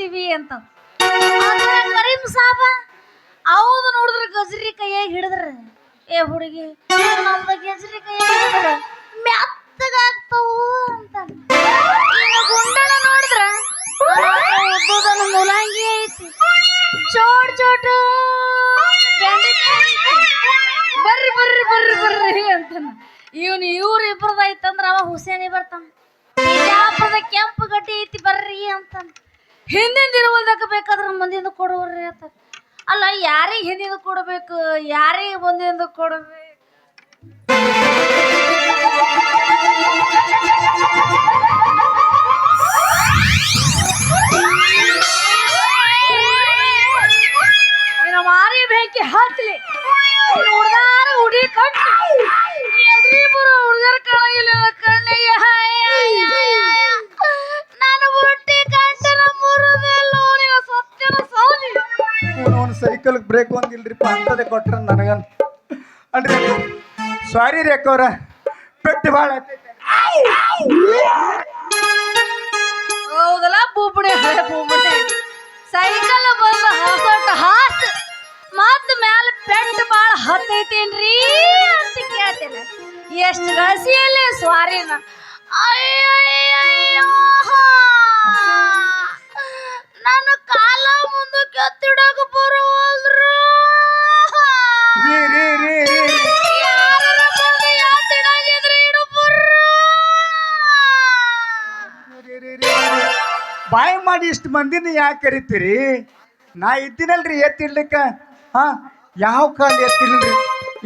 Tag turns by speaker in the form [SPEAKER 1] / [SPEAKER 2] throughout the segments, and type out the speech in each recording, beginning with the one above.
[SPEAKER 1] ಹಾಕ್ತೀವಿ ಅಂತ. ಕರೀಮ್ ಕರೀಂ ಸಾಬ ಹೌದು ನೋಡಿದ್ರೆ ಗಜ್ರಿ ಕೈಯಾಗ ಹಿಡಿದ್ರ, ಏ ಹುಡುಗಿ, ನಮ್ದು ಗಜ್ರಿ ಕೈಯಾಗ ಹಿಡಿದ್ರ ಮೆತ್ತಗಾಗ್ತಾವು ಅಂತ. ಗುಂಡನ ಮುಲಂಗಿ ಐತಿ, ಚೋಟ್, ಚೋಟ ಬರ್ರಿ ಬರ್ರಿ ಬರ್ರಿ ಬರ್ರಿ ಅಂತಾನ. ಇವನು ಇವ್ರು ಇಬ್ಬರದ ಐತಂದ್ರ ಅವ ಹುಸೇನಿ ಬರ್ತಾನ. ಬಿಜಾಪುರದ ಕೆಂಪು ಗಡ್ಡಿ ಐತಿ ಬರ್ರಿ ಅಂತಾನ. ಹಿಂದಿಂದ ಒಂದಕ್ಕೆ ಬೇಕಾದ್ರೆ ಮುಂದಿಂದ ಕೊಡುವ್ರಿ ಅಂತ. ಅಲ್ಲ, ಯಾರಿಗೆ ಹಿಂದಿಂದ ಕೊಡಬೇಕು? ಯಾರಿಗೆ ಮುಂದಿಂದ ಕೊಡಬೇಕು? ಮಾರಿ ಬೆಂಕಿ ಹಾಕ್ಲಿ ಹುಡ್ದಾರ ಹುಡಿ ಕಟ್ಟಿ ಎದ್ರಿ ಬರೋ ಹುಡುಗರ ಕಾಣಂಗಿಲ್ಲ ಕಣ್ಣಿಗೆ.
[SPEAKER 2] ಅವನು ಸೈಕಲ್ ಬ್ರೇಕ್ ಒಂದಿಲ್ರಿಪ್ಪ ಅಂತದೇ ಕೊಟ್ರ ನನಗೆ ಅಲ್ರಿ ಸಾರಿ ರೇಖವ್ರ ಪೆಟ್ಟು ಭಾಳ
[SPEAKER 1] ಹೌದಲ್ಲ ಬೂಬುಡಿ ಹಳೆ ಸೈಕಲ್ ಬಂದು ಹೊಸಟ ಹಾಸ್. ಮತ್ ಮ್ಯಾಲ ಪೆಟ್ಟು ಬಾಳ ಹತ್ತೈತೇನ್ರಿ ಅಂತ ಕೇಳ್ತೇನೆ. ಎಷ್ಟು ಗಳಿಸಿಯಲ್ಲಿ ಸ್ವಾರಿನ. ಅಯ್ಯಯ್ಯಯ್ಯೋ.
[SPEAKER 2] ಬಾಯಿ ಮಾಡಿ ಇಷ್ಟು ಮಂದಿನ ಯಾಕೆ ಕರಿತೀರಿ? ನಾ ಇದ್ದೀನಲ್ರಿ ಎತ್ತಿಡ್ಲಿಕ್ಕ ಹಾ, ಯಾವ ಕಾಲ ಎತ್ತಿಲ್ರಿ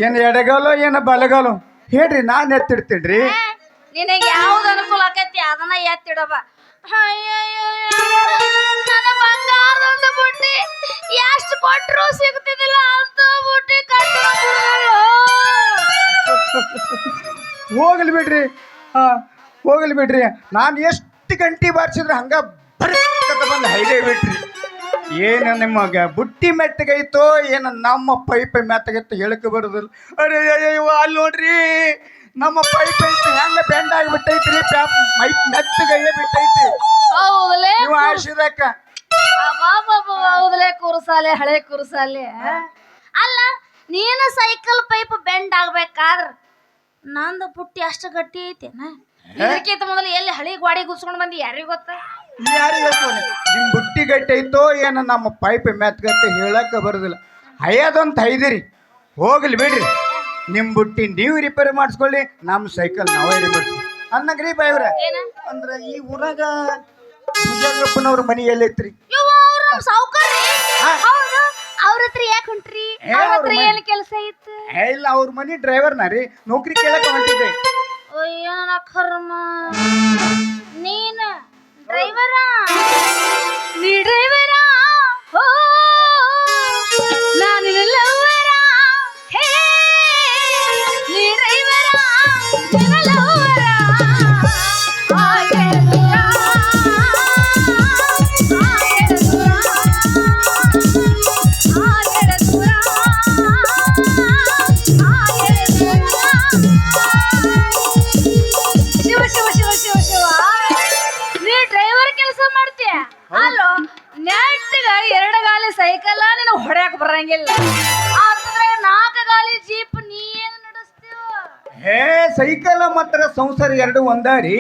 [SPEAKER 2] ಏನು ಎಡಗಾಲೋ, ಏನು ಬಲಗಾಲೋ? ಹೇಳ್ರಿ, ನಾನು ಎತ್ತಿಡ್ತೀನಿ
[SPEAKER 1] ನಿನಗೆ ಯಾವ್ದು ಅನುಕೂಲ ಆಕೈತಿ? ಅದನ್ನ ಎತ್ತಿಡವ. ಎಷ್ಟು
[SPEAKER 2] ಹೋಗ್ಲಿ ಬಿಡ್ರಿ ಹೋಗ್ಲಿ ಬಿಡ್ರಿ ನಾನು ಎಷ್ಟು ಗಂಟೆ ಬಾರಿಸಿದ್ರೆ ಹಂಗ ಬಂದು ಹೈದೇ ಬಿಟ್ರಿ. ಏನು ನಿಮಗೆ ಬುಟ್ಟಿ ಮೆತ್ತಗೈತೋ ಏನು ನಮ್ಮ ಪೈಪ್ ಮೆತ್ತಗೈತೋ ಹೇಳಕ್ಕೆ ಬರೋದಿಲ್ಲ. ಅರೆ ಅಯ್ಯೋ ಅಲ್ಲಿ ನೋಡ್ರಿ. ನಮ್ಮ ಪೈಪ್ ಐತಿ ಹೆಂಗ ಬೆಂಡ್ ಆಗಿಬಿಟ್ಟೈತ್ರಿ ಪೈಪ್ ಮೆತ್ತಗೈಯೇ ಬಿಟ್ಟೈತಿ.
[SPEAKER 1] ಹೌದಲೇ
[SPEAKER 2] ನೀವು ಆಶೀರ್ವಾಕ
[SPEAKER 1] ಹೌದಲೇ ಕುರುಸಾಲೆ ಹಳೆ ಕುರುಸಾಲೆ. ಅಲ್ಲ ನೀನು ಸೈಕಲ್ ಪೈಪ್ ಬೆಂಡ್ ಆಗ್ಬೇಕಾದ್ರ ನಂದು ಬುಟ್ಟಿ ಅಷ್ಟು ಗಟ್ಟಿ ಐತೇನ? ಇದಕ್ಕಿಂತ ಮೊದಲು ಎಲ್ಲಿ ಹಳಿ ಗಾಡಿ ಗುಸ್ಕೊಂಡ್ ಬಂದಿ ಯಾರಿಗ್
[SPEAKER 2] ಹೇಳ್ತಾನೆ ನಿಮ್ಮ ಬುಟ್ಟಿ ಗಟ್ಟಿ ಐತೋ ಏನು ನಮ್ಮ ಪೈಪ್ ಮೆತ್ತಗತ್ತೆ ಹೇಳಕ್ಕೆ ಬರೋದಿಲ್ಲ. ಹಯ್ಯದಂತ ಹೈದಿರಿ. ಹೋಗ್ಲಿ ಬಿಡ್ರಿ. ನಿಮ್ಮ ಬುಟ್ಟಿ ನೀವು ರಿಪೇರಿ ಮಾಡಿಸ್ಕೊಳ್ಳಿ ನಮ್ಮ ಸೈಕಲ್ ನಾವೇ ರಿಪೇರಿ ಅನ್ನಗ್ರಿ ಬಾಯ್ವ್ರ
[SPEAKER 1] ಏನ?
[SPEAKER 2] ಅಂದ್ರೆ ಈ ಊರಾಗ ಭುಜಂಗಪ್ಪನವ್ರ ಮನೆ ಎಲ್ಲೈತ್ರಿ.
[SPEAKER 1] ಅವ್ರ ಹತ್ರ ಯಾಕೆ ಹೊಂಟ್ರಿ? ಏನ್ ಕೆಲಸ
[SPEAKER 2] ಇಲ್ಲ ಅವ್ರ ಮನೆ ಡ್ರೈವರ್ನ ರೀ. ನೌಕರಿ ಕೇಳಕ್ಕೆ ಹೊಂಟಿದ್ದೆ.
[SPEAKER 1] ಅಯ್ಯೋ ಕರ್ಮ ನೀನ? ಡ್ರೈವರ ನೀ ಡ್ರೈವರ ಹೋ ನಾನು ಲವ್ವರ ಹೇ ನೀ ಡ್ರೈವರ ನನ್ನ ಲವ್ವರ ಹಾಗೆ ಬರಂಗಿಲ್ಲ ಅಂತಂದ್ರೆ ನಾಲ್ಕು ಗಾಲಿ ಜೀಪ್ ನೀ ಏನು ನಡೆಸ್ತೀವ
[SPEAKER 2] ಹೇ ಸೈಕಲ್ ಮಾತ್ರ ಸಂಸಾರ ಎರಡು ಒಂದಾರಿ.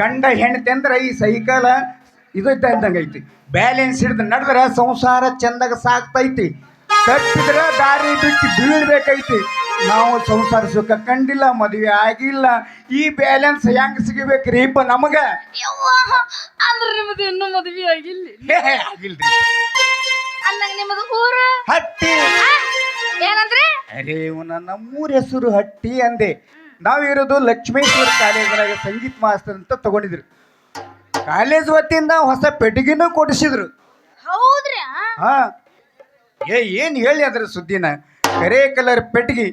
[SPEAKER 2] ಗಂಡ ಹೆಂಡತಿ ಅಂದ್ರೆ ಈ ಸೈಕಲ್ ಇದು ಇದ್ದಂಗೆ ಐತಿ. ಬ್ಯಾಲೆನ್ಸ್ ಹಿಡಿದು ನಡೆದ್ರೆ ಸಂಸಾರ ಚಂದಾಗ ಸಾಕ್ತೈತಿ ಕಟ್ಟಿದ್ರ ದಾರಿ ಬಿಟ್ಟು ಬೀಳ್ಬೇಕೈತಿ. ನಾವು ಸಂಸಾರ ಸುಖ ಕಂಡಿಲ್ಲ ಮದುವೆ ಆಗಿಲ್ಲ. ಈ ಬ್ಯಾಲೆನ್ಸ್ ಹೆಂಗ್ ಸಿಗಬೇಕ್ರಿಪ್ಪ ನಮಗ?
[SPEAKER 1] ಯವ್ವ ಅಂದ್ರೆ ಇನ್ನೂ ಮದುವೆ ಆಗಿಲ್ಲ.
[SPEAKER 2] ಆಗಿಲ್ರಿ.
[SPEAKER 1] ನಿಮ್ಮದು ಊರು?
[SPEAKER 2] ಹಟ್ಟಿ.
[SPEAKER 1] ಆ?
[SPEAKER 2] ಅರೆ ಇವನ ನಮ್ಮೂರ ಹೆಸರು ಹಟ್ಟಿ ಅಂದೆ. ನಾವಿರೋದು ಲಕ್ಷ್ಮೇಶ್ವರ ಕಾಲೇಜರಾಗ ಸಂಗೀತ ಮಾಸ್ತರ್ ಅಂತ ತಗೊಂಡಿದ್ರು. ಕಾಲೇಜ್ ವತಿಯಿಂದ ಹೊಸ ಪೆಟ್ಟಿಗೆನೂ ಕೊಡಿಸಿದ್ರು.
[SPEAKER 1] ಹೌದ್ರಿ?
[SPEAKER 2] ಹಾ. ಏ ಏನು ಹೇಳಿ ಅದ್ರ ಸುದ್ದಿನ? ಕರೆ ಕಲರ್ ಪೆಟ್ಟಿಗೆ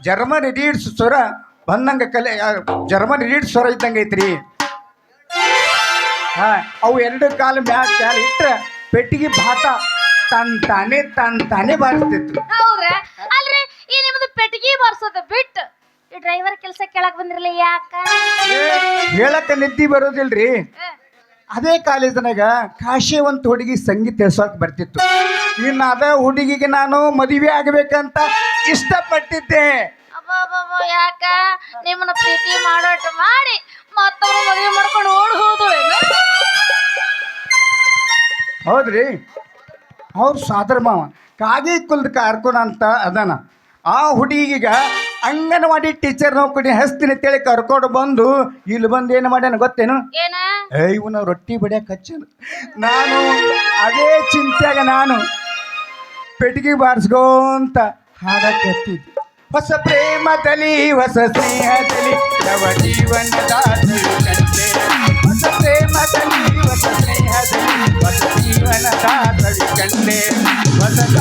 [SPEAKER 2] ಜರ್ಮನ್ ರೀಡ್ಸ್ ಸ್ವರ ಬಂದಂಗ ಕಲೆ ಜರ್ಮನ್ ರೀಡ್ಸ್ ಸ್ವರ ಇದ್ದಂಗೆ ಐತ್ರಿ. ಹಾ ಅವು ಎರಡು ಕಾಲು ಮ್ಯಾಲ ಇಟ್ರ ಪೆಟ್ಟಿಗೆ ಭಾತ ತನ್ ತಂತಾನೆ ಬರ್ತಿತ್ತು. ಬಾರಿಸ್ತಿತ್ತು
[SPEAKER 1] ಹೌದ್ರ? ಅಲ್ರಿ ಈ ನಿಮ್ದು ಪೆಟ್ಟಿಗೆ ಬಾರಿಸೋದ ಬಿಟ್ಟು ಈ ಡ್ರೈವರ್ ಕೆಲಸ ಕೆಳಗ್ ಬಂದ್ರಲ್ಲ ಯಾಕ?
[SPEAKER 2] ಹೇಳಕ್ಕ ನಿದ್ದಿ ಬರೋದಿಲ್ರಿ. ಅದೇ ಕಾಲೇಜಿನಾಗ ಒಂದು ಹುಡುಗಿ ಸಂಗೀತ ತಿಳಿಸೋಕೆ ಬರ್ತಿತ್ತು. ಇನ್ನು ಅದ ಹುಡುಗಿಗೆ ನಾನು ಮದುವೆ ಆಗಬೇಕಂತ ಇಷ್ಟಪಟ್ಟಿದ್ದೆ.
[SPEAKER 1] ಅಬ್ಬಬ್ಬಬ್ಬ, ಯಾಕ? ನಿಮ್ಮನ್ನ ಪ್ರೀತಿ ಮಾಡೋಟ ಮಾಡಿ ಮತ್ತವ್ರ ಮದುವೆ ಮಾಡ್ಕೊಂಡು ಓಡ್ ಹೋದು
[SPEAKER 2] ಹೌದ್ರಿ. ಅವ್ರು ಸಾದರ ಮಾವ. ಕಾಗಿ ಕುಲ್ದ ಕಾರ್ಕುನ ಅಂತ ಅದಾನ. ಆ ಹುಡುಗಿಗ ಅಂಗನವಾಡಿ ಟೀಚರ್ ನೌಕರಿ ಹಸ್ತೀನಿ ಅಂತೇಳಿ ಕರ್ಕೊಂಡು ಬಂದು ಇಲ್ಲಿ ಬಂದು ಏನು ಮಾಡ್ಯಾನ ಗೊತ್ತೇನು? ಏ ಇವನ ರೊಟ್ಟಿ ಬಡಿಯಕ್ಕೆ ಹಚ್ಚನು. ನಾನು ಅದೇ ಚಿಂತೆಯಾಗ ನಾನು. ಪೆಟ್ಟಿಗೆ ಬಾರಿಸ್ಕೊಂತ ಹಾಡಕ್ಕೆ ಹತ್ತಿದ್ದೆ ಹೊಸ ಪ್ರೇಮದಲ್ಲಿ ಹೊಸ ಸ್ನೇಹದಲ್ಲಿ ನವ ಜೀವನದ ಜೀವನದ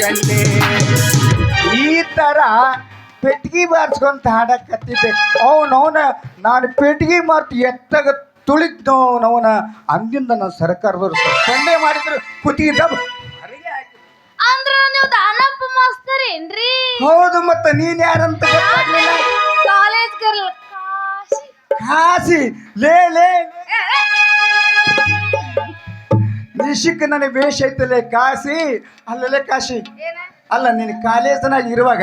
[SPEAKER 2] ಕಂಡೆ ಈ ಥರ ಪೆಟ್ಟಿಗೆ ಬಾರಿಸ್ಕೊಂತ ಹಾಡಕ್ಕೆ ಅವನವನ, ನಾನು ಪೆಟ್ಟಿಗೆ ಮಾರ್ತು ಎತ್ತಾಗ ತುಳಿದ್ನೋ ಅವನ ಅಂದಿಂದ ನಾನು ಸರ್ಕಾರದವರು ಸಸ್ಪೆಂಡೇ ಮಾಡಿದ್ರು ಕುತ್ತಿಗೆ ಹಾಕಿದ್ರು.
[SPEAKER 1] ಅಂದ್ರ ನೀವು ದಾನಪ್ಪ ಮಾಸ್ತರೇನ್ರಿ
[SPEAKER 2] ಹೌದು ಮತ್ತೆ ನೀನ್ ಯಾರಂತ ಗೊತ್ತಾಗ್ಲಿಲ್ಲ?
[SPEAKER 1] College girl. ಕಾಶಿ.
[SPEAKER 2] ಕಾಸಿ ಲೇ ಲೇ. ನಿಶಿಕ್ ನನಗೆ ವೇಷ ಐತಲೇ ಕಾಸಿ ಅಲ್ಲಲೇ ಕಾಶಿ.
[SPEAKER 1] ಏನ?
[SPEAKER 2] ಅಲ್ಲ ನೀನು ಕಾಲೇಜನಾಗ ಇರುವಾಗ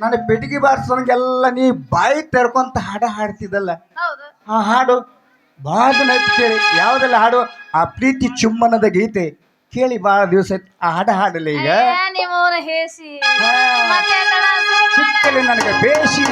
[SPEAKER 2] ನಾನು ಪೆಟ್ಟಿಗೆ ಬಾರಿಸೋಂಗೆಲ್ಲ ನೀ ಬಾಯಿ ತೆರ್ಕೊಂತ ಹಾಡ ಹಾಡ್ತಿದ್ದಲ್ಲ.
[SPEAKER 1] ಹೌದು.
[SPEAKER 2] ಆ ಹಾಡು ಭಾಳ ನೈತ್ ಕೇಳಿ. ಯಾವುದೆಲ್ಲ ಹಾಡು? ಆ ಪ್ರೀತಿ ಚುಮ್ಮನದ ಗೀತೆ. ಕೇಳಿ ಭಾಳ ದಿವಸ ಆ ಹಾಡ ಹಾಡಲ್ಲ ಈಗ.
[SPEAKER 1] ನಿಮ್ಮವನ ಹೇಸಿ. ಮತ್ತೆ ಸುಮ್ನೆ
[SPEAKER 2] ಸಿಕ್ಕಲಿ ನನಗೆ ಬೇಸಿ